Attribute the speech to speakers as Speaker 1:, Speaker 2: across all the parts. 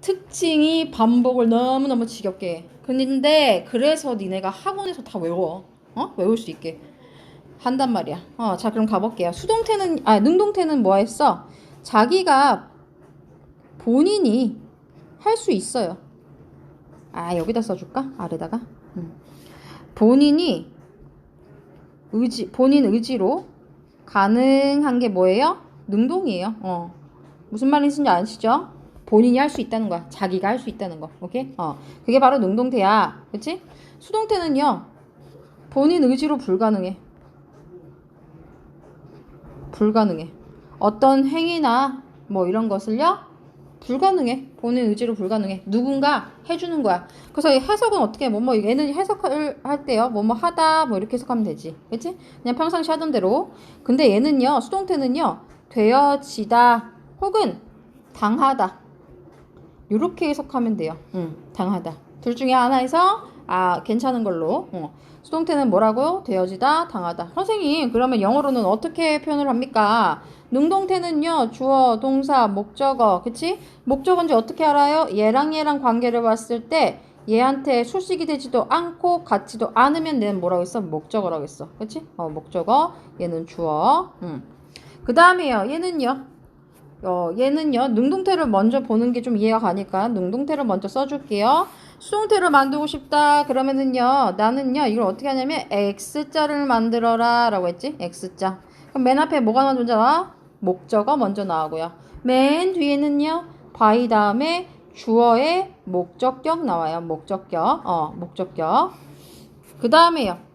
Speaker 1: 특징이 반복을 너무너무 지겹게 해. 근데 그래서 니네가 학원에서 다 외워. 어? 외울 수 있게 한단 말이야. 어, 자 그럼 가볼게요. 수동태는 아 능동태는 뭐 했어? 자기가 본인이 할 수 있어요. 아 여기다 써줄까? 아래다가 음. 본인이 의지 본인 의지로 가능한 게 뭐예요? 능동이에요. 어. 무슨 말인지 아시죠? 본인이 할 수 있다는 거야. 자기가 할 수 있다는 거. 오케이? 어. 그게 바로 능동태야. 그치? 수동태는요. 본인 의지로 불가능해. 불가능해. 어떤 행위나 뭐 이런 것을요. 불가능해. 본인 의지로 불가능해. 누군가 해주는 거야. 그래서 이 해석은 어떻게 해? 뭐 뭐 얘는 해석을 할 때요. 뭐 뭐 하다 뭐 이렇게 해석하면 되지. 그치? 그냥 평상시 하던 대로. 근데 얘는요. 수동태는요. 되어지다 혹은 당하다. 이렇게 해석하면 돼요. 응, 당하다. 둘 중에 하나에서 아 괜찮은 걸로. 어. 수동태는 뭐라고? 되어지다, 당하다. 선생님, 그러면 영어로는 어떻게 표현을 합니까? 능동태는요, 주어, 동사, 목적어, 그치? 목적어인지 어떻게 알아요? 얘랑 얘랑 관계를 봤을 때 얘한테 수식이 되지도 않고 같지도 않으면 얘는 뭐라고 했어? 목적어라고 했어. 그치? 어, 목적어. 얘는 주어. 음. 그 다음에요, 얘는요. 어, 얘는요, 능동태를 먼저 보는 게 좀 이해가 가니까 능동태를 먼저 써줄게요. 수동태를 만들고 싶다. 그러면은요, 나는요, 이걸 어떻게 하냐면, X자를 만들어라. 라고 했지? X자. 그럼 맨 앞에 뭐가 먼저 나와? 목적어 먼저 나오고요. 맨 뒤에는요, by 다음에 주어의 목적격 나와요. 목적격. 어, 목적격. 그 다음에요.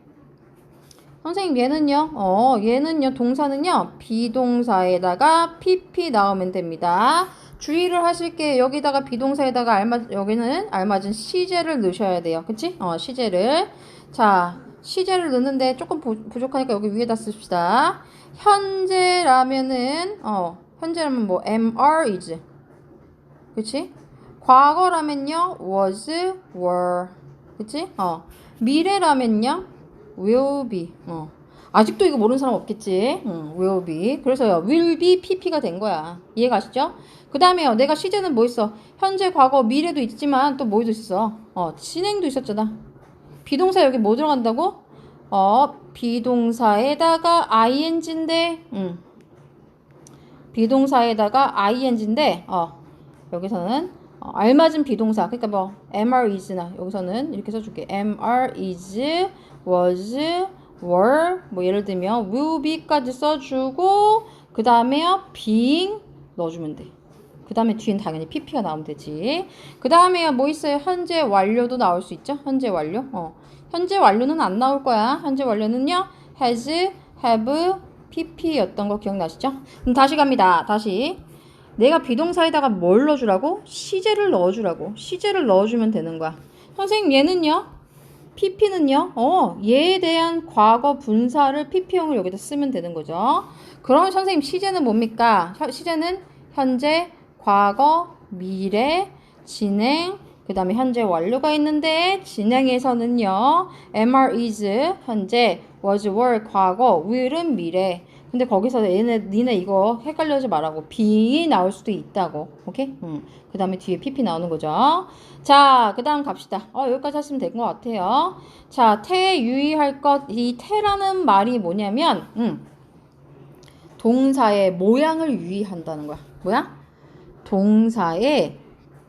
Speaker 1: 선생님 얘는요? 어 얘는요 동사는요 비동사에다가 pp 나오면 됩니다. 주의를 하실게요. 여기다가 비동사에다가 알맞 여기는 알맞은 시제를 넣으셔야 돼요. 그치? 어 시제를. 자 시제를 넣는데 조금 부, 부족하니까 여기 위에다 씁시다. 현재라면은 어 현재라면 뭐 mr is. 그치? 과거라면요 was were. 그치? 어 미래라면요 will be. 어. 아직도 이거 모르는 사람 없겠지. 응, will be. 그래서요, will be pp가 된 거야. 이해 가시죠? 그 다음에요, 내가 시제는 뭐 있어? 현재, 과거, 미래도 있지만 또 뭐도 있어? 어, 진행도 있었잖아. 비동사 여기 뭐 들어간다고? 어, 비동사에다가 ing인데, 응. 비동사에다가 ing인데, 어, 여기서는 어, 알맞은 비동사. 그러니까 뭐, mr is나 여기서는 이렇게 써줄게. mr is was, were, 뭐 예를 들면 will be까지 써주고 그 다음에 being 넣어주면 돼. 그 다음에 뒤엔 당연히 pp가 나오면 되지. 그 다음에 뭐 있어요? 현재 완료도 나올 수 있죠? 현재 완료. 어. 현재 완료는 안 나올 거야. 현재 완료는요. has, have, pp였던 거 기억나시죠? 그럼 다시 갑니다. 다시. 내가 비동사에다가 뭘 넣어주라고? 시제를 넣어주라고. 시제를 넣어주면 되는 거야. 선생님 얘는요. Pp는요, 어, 얘에 대한 과거 분사를 pp형을 여기다 쓰면 되는 거죠. 그럼 선생님 시제는 뭡니까? 시제는 현재, 과거, 미래, 진행, 그 다음에 현재 완료가 있는데 진행에서는요, mr is 현재, was were 과거, will은 미래. 근데 거기서 얘네 니네 이거 헷갈려지 말라고 being이 나올 수도 있다고. 오케이? 음. 그 다음에 뒤에 pp 나오는 거죠. 자, 그 다음 갑시다. 어, 여기까지 하시면 된 것 같아요. 자, 태 유의할 것. 이 태라는 말이 뭐냐면, 음, 동사의 모양을 유의한다는 거야. 뭐야? 동사의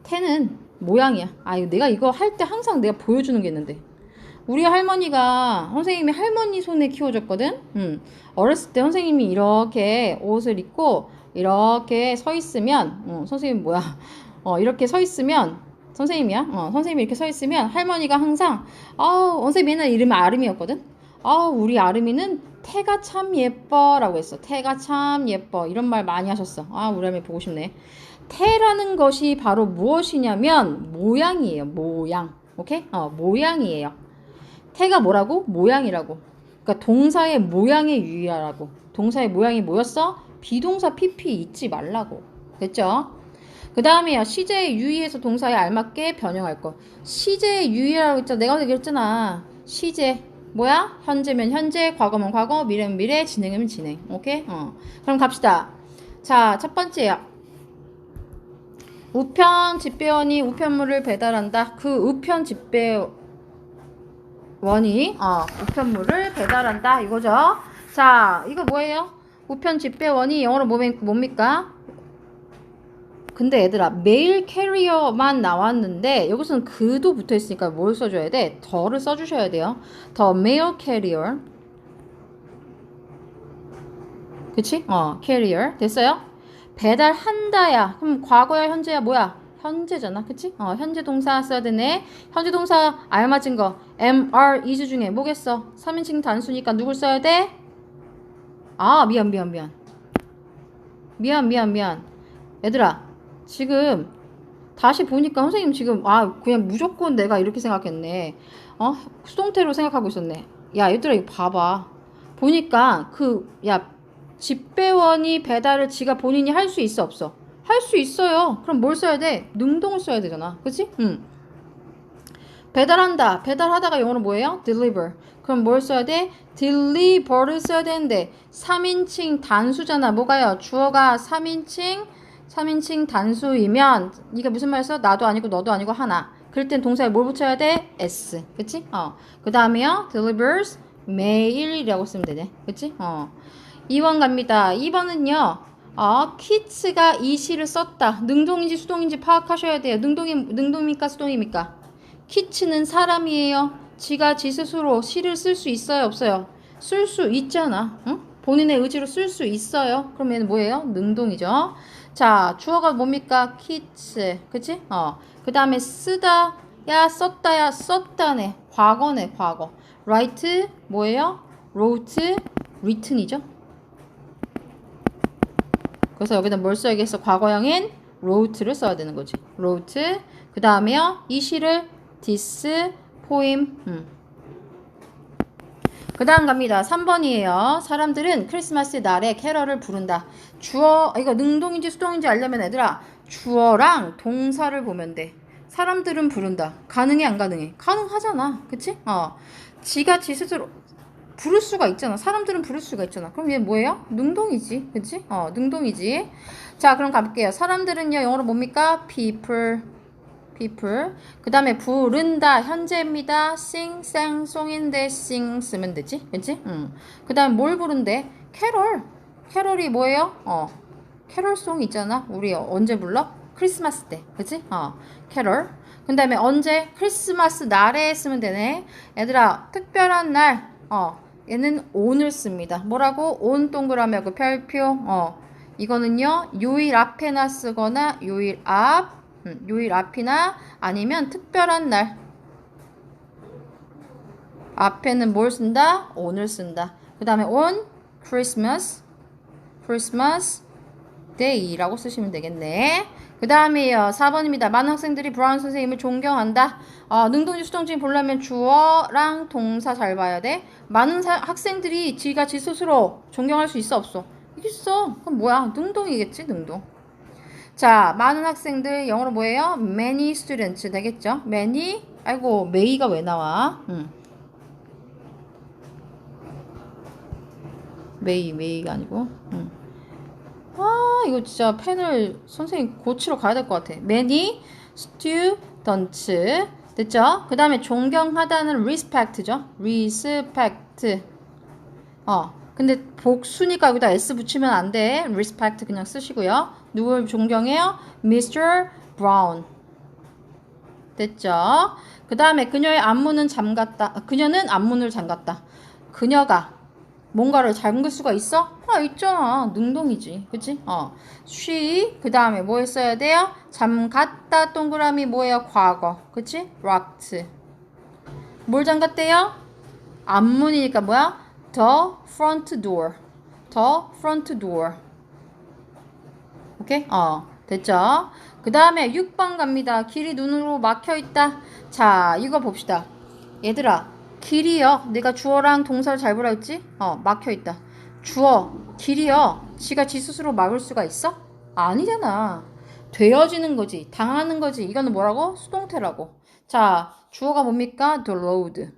Speaker 1: 태는 모양이야. 아, 이거 내가 이거 할 때 항상 내가 보여주는 게 있는데. 우리 할머니가 선생님이 할머니 손에 키워줬거든. 음. 어렸을 때 선생님이 이렇게 옷을 입고 이렇게 서 있으면 어, 선생님 뭐야? 어, 이렇게 서 있으면 선생님이야. 어, 선생님이 이렇게 서 있으면 할머니가 항상 아, 선생님 맨날 이름이 아름이었거든. 아, 우리 아름이는 태가 참 예뻐라고 했어. 태가 참 예뻐. 이런 말 많이 하셨어. 아, 우리 할머니 보고 싶네. 태라는 것이 바로 무엇이냐면 모양이에요. 모양. 오케이? 어, 모양이에요. 태가 뭐라고? 모양이라고. 그러니까 동사의 모양에 유의하라고. 동사의 모양이 뭐였어? 비동사 pp 잊지 말라고. 됐죠? 그 다음에요. 시제에 유의해서 동사에 알맞게 변형할 거. 시제에 유의하라고 했잖아. 내가 얘기했잖아. 시제. 뭐야? 현재면 현재, 과거면 과거, 미래면 미래, 진행이면 진행. 오케이? 어. 그럼 갑시다. 자, 첫 번째요. 우편 집배원이 우편물을 배달한다. 그 우편 집배 원이 어, 우편물을 배달한다. 이거죠. 자, 이거 뭐예요? 우편 집배원이 영어로 뭐- 뭡니까? 근데 얘들아 메일 캐리어만 나왔는데 여기서는 그도 붙어 있으니까 뭘 써줘야 돼? 더를 써주셔야 돼요. 더 메일 캐리어. 그치? 어, 캐리어 됐어요? 배달한다야. 그럼 과거야 현재야 뭐야? 현재잖아. 그치? 어, 현재 동사 써야 되네. 현재 동사 알맞은 거 MR is 중에 뭐겠어? 3인칭 단수니까 누굴 써야 돼? 아, 미안 미안 미안. 미안 미안 미안. 얘들아. 지금 다시 보니까 선생님 지금 아 그냥 무조건 내가 이렇게 생각했네. 어 수동태로 생각하고 있었네. 야 얘들아 이거 봐봐. 보니까 그 야 집배원이 배달을 지가 본인이 할 수 있어 없어? 할 수 있어요. 그럼 뭘 써야 돼? 능동을 써야 되잖아. 그치? 응. 배달한다. 배달하다가 영어로 뭐예요? deliver. 그럼 뭘 써야 돼? deliver를 써야 되는데 3인칭 단수잖아. 뭐가요? 주어가 3인칭 3인칭 단수이면 이게 무슨 말이었어? 나도 아니고 너도 아니고 하나. 그럴 땐 동사에 뭘 붙여야 돼? s. 그치? 어. 그 다음에요. delivers 매일이라고 쓰면 되네. 그치? 어. 2번 갑니다. 2번은요. 어, 키츠가 이 시를 썼다. 능동인지 수동인지 파악하셔야 돼요. 능동이 능동입니까? 수동입니까? 키츠는 사람이에요. 지가 지 스스로 시를 쓸 수 있어요, 없어요? 쓸 수 있잖아. 응? 본인의 의지로 쓸 수 있어요. 그럼 얘는 뭐예요? 능동이죠. 자, 주어가 뭡니까? 키츠. 그치? 어. 그 다음에 쓰다, 야, 썼다 야, 썼다네. 과거네, 과거. write, 뭐예요? wrote, written이죠. 그래서 여기다 뭘 써야겠어? 과거형인 wrote를 써야 되는 거지. wrote. 그 다음에요. 이 시를 this, poem. 음. 그 다음 갑니다. 3번이에요. 사람들은 크리스마스 날에 캐럴을 부른다. 주어, 아, 이거 능동인지 수동인지 알려면 얘들아, 주어랑 동사를 보면 돼. 사람들은 부른다. 가능해, 안 가능해? 가능하잖아. 그치? 어. 지가 지 스스로 부를 수가 있잖아. 사람들은 부를 수가 있잖아. 그럼 얘 뭐예요? 능동이지. 그치? 어, 능동이지. 자, 그럼 가볼게요. 사람들은요, 영어로 뭡니까? people. People. 그 다음에 부른다 현재입니다. sing, sang, song인데 sing 쓰면 되지, 그치? 응. 그 다음에 뭘 부른대? 캐롤. 캐롤이 뭐예요? 어, 캐롤송 있잖아. 우리 언제 불러? 크리스마스 때, 그치? 어, 캐롤. 그 다음에 언제? 크리스마스 날에 쓰면 되네. 얘들아, 특별한 날. 어, 얘는 오늘 씁니다. 뭐라고? 온 동그라미하고 별표. 어, 이거는요, 요일 앞에나 쓰거나 요일 앞. 음, 요일 앞이나 아니면 특별한 날 앞에는 뭘 쓴다? 오늘 쓴다. 그 다음에 on Christmas, Christmas Day라고 쓰시면 되겠네. 그 다음에요. 4번입니다. 많은 학생들이 브라운 선생님을 존경한다. 어, 능동지 수동지 보려면 주어랑 동사 잘 봐야 돼. 많은 사- 학생들이 지가 지 스스로 존경할 수 있어 없어? 있어. 그럼 뭐야? 능동이겠지, 능동. 자, 많은 학생들 영어로 뭐예요? Many students 되겠죠? Many 아이고 may가 왜 나와? 응. may may가 아니고. 응. 아 이거 진짜 펜을 선생님 고치러 가야 될 것 같아. Many students 됐죠? 그 다음에 존경하다는 respect죠? respect. 어. 근데 복수니까 여기다 s 붙이면 안 돼. respect 그냥 쓰시고요. 누굴 존경해요? Mr. Brown. 됐죠? 그 다음에 그녀의 안문은 잠갔다. 아, 그녀는 안문을 잠갔다. 그녀가 뭔가를 잠글 수가 있어? 아, 있잖아. 능동이지. 그치? 어. she. 그 다음에 뭐 했어야 돼요? 잠갔다 동그라미 뭐예요? 과거. 그치? locked. 뭘 잠갔대요? 앞문이니까 뭐야? The front door. The front door. 오케이? 어, 됐죠? 그 다음에 6번 갑니다. 길이 눈으로 막혀 있다. 자, 이거 봅시다. 얘들아, 길이요. 내가 주어랑 동사를 잘 보라 했지? 어, 막혀 있다. 주어, 길이요. 지가 지 스스로 막을 수가 있어? 아니잖아. 되어지는 거지. 당하는 거지. 이거는 뭐라고? 수동태라고. 자, 주어가 뭡니까? The road.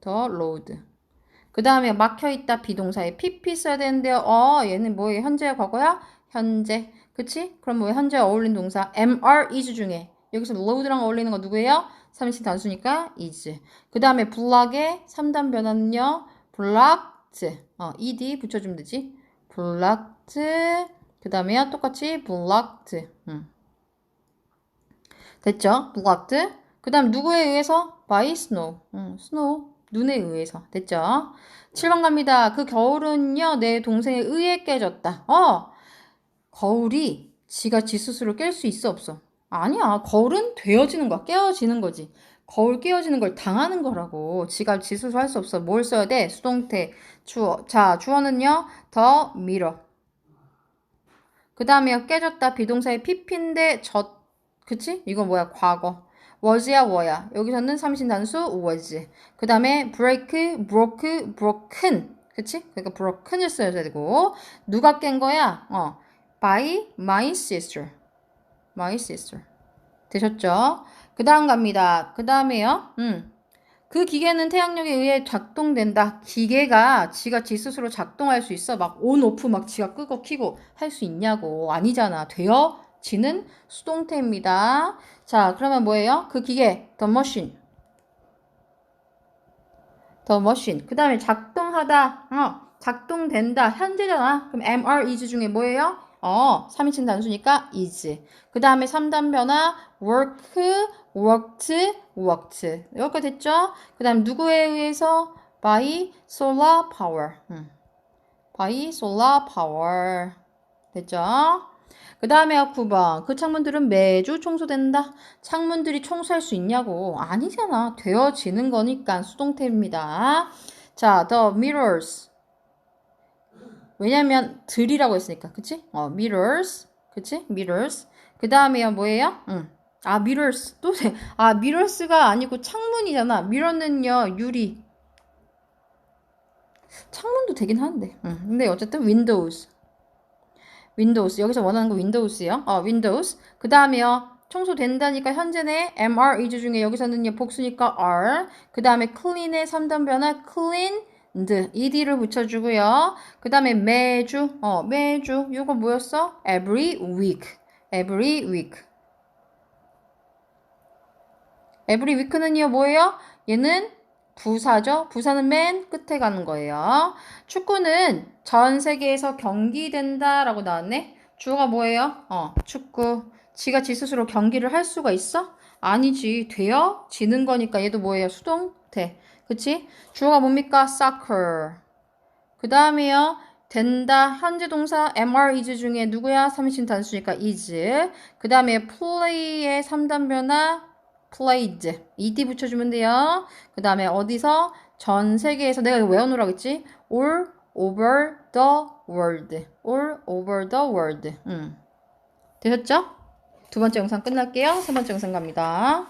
Speaker 1: The road. 그 다음에 막혀있다 비동사에 pp 써야 되는데요. 어, 얘는 뭐예요? 현재야, 과거야? 현재. 그치? 그럼 뭐 현재 어울린 동사 MR is 중에 여기서 load랑 어울리는 거 누구예요? 3인칭 단수니까 is. 그 다음에 블락의 3단 변화는요. blocked. 어, ed 붙여주면 되지. blocked. 그 다음에요. 똑같이 blocked. 음. 됐죠? blocked. 그 다음 누구에 의해서? by snow. 음, snow. 눈에 의해서. 됐죠? 7번 갑니다. 그 겨울은요. 내 동생에 의해 깨졌다. 어! 거울이 지가 지 스스로 깰 수 있어 없어? 아니야. 거울은 되어지는 거야. 깨어지는 거지. 거울 깨어지는 걸 당하는 거라고. 지가 지 스스로 할 수 없어. 뭘 써야 돼? 수동태, 주어. 자, 주어는요. 더 밀어. 그 다음에 깨졌다. 비동사의 pp인데 젖. 그치? 이건 뭐야? 과거. was야 were. 여기서는 삼신 단수 was. 그 다음에 break, broke, broken. 그치? 그러니까 broken을 써야 되고. 누가 깬 거야? 어. By my sister. my sister. 되셨죠? 그 다음 갑니다. 그 다음에요. 음. 그 기계는 태양력에 의해 작동된다. 기계가 지가 지 스스로 작동할 수 있어. 막 온, 오프 막 지가 끄고 키고 할 수 있냐고. 아니잖아. 되어 지는 수동태입니다. 자, 그러면 뭐예요? 그 기계, the machine. the machine. 그 다음에 작동하다. 어, 작동된다. 현재잖아. 그럼 MR is 중에 뭐예요? 어, 3인칭 단수니까 is. 그 다음에 3단 변화 work, worked, worked. 여기까지 됐죠? 그 다음 누구에 의해서? by solar power. 음. by solar power. 됐죠? 그 다음에 9번. 그 창문들은 매주 청소된다. 창문들이 청소할 수 있냐고. 아니잖아. 되어지는 거니까 수동태입니다. 자, the mirrors. 왜냐면 들이라고 했으니까. 그치? 어, mirrors. 그치? mirrors. 그 다음에요. 뭐예요? 응. 아, mirrors. 또 돼. 아, mirrors가 아니고 창문이잖아. mirror는요. 유리. 창문도 되긴 하는데. 응. 근데 어쨌든 windows. 윈도우스 여기서 원하는 거 윈도우스요. 어, 윈도우스. 그 다음에요. 청소된다니까 현재의 MR is 중에 여기서는요 복수니까 R. 그 다음에 clean의 3단 변화 cleaned ed를 붙여주고요. 그 다음에 매주 어 매주 요거 뭐였어? Every week. Every week. Every week는요 뭐예요? 얘는 부사죠. 부사는 맨 끝에 가는 거예요. 축구는 전 세계에서 경기된다라고 나왔네. 주어가 뭐예요? 어, 축구. 지가 지 스스로 경기를 할 수가 있어? 아니지. 되어지는 거니까 얘도 뭐예요? 수동태. 그치? 주어가 뭡니까? soccer. 그 다음에요. 된다. 현재 동사 MR is 중에 누구야? 3인칭 단수니까 is. 그 다음에 play의 3단 변화 played. ed 붙여주면 돼요. 그 다음에 어디서? 전 세계에서 내가 이거 외워놓으라고 했지? all over the world. all over the world. 음. 되셨죠? 두 번째 영상 끝날게요. 세 번째 영상 갑니다.